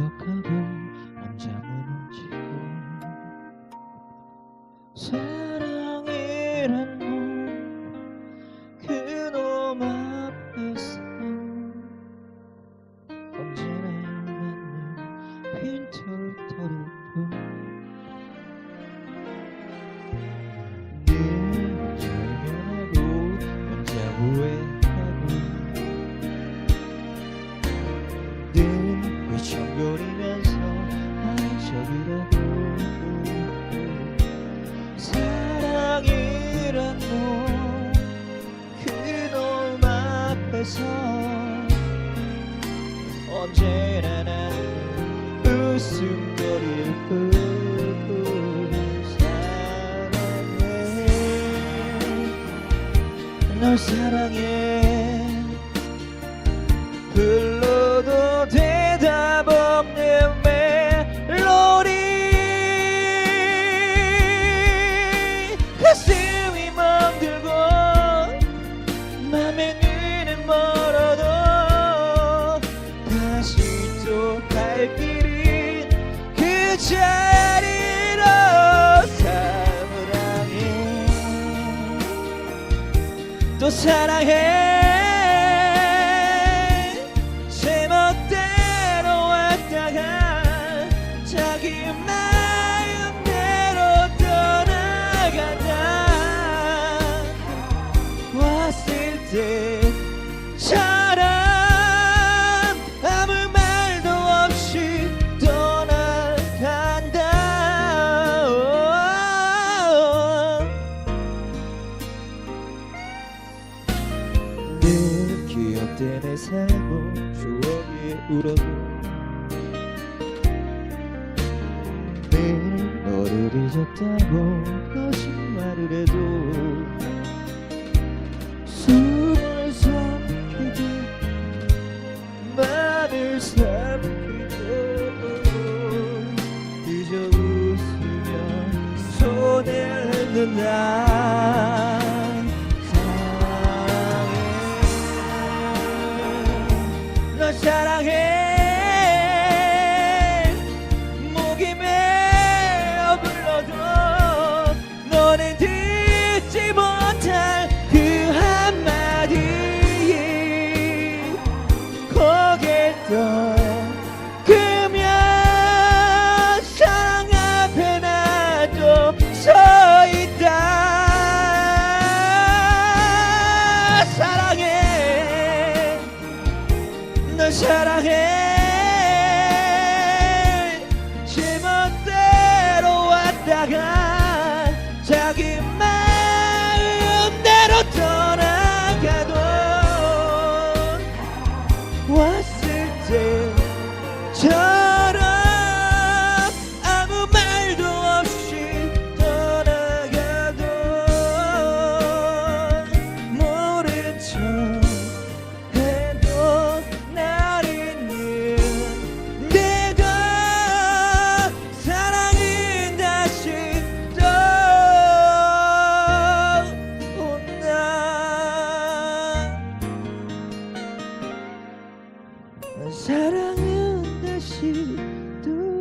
울컥하고 혼자 무너지고 휘청거리면서 저기라고 사랑이란 놈 그놈 앞에서 언제나 난 웃음거릴 뿐 사랑해. 널 사랑해 사랑해. 제멋대로 왔다가 자기 마음대로 떠나간다. 왔을 때 기억되네 살고 추억이 울어도 늘 너를 잊었다고 거짓말을 해도 숨을 삼키고 말을 삼키고 그저 웃으며 손을 흔든다 said 사랑은 다시 또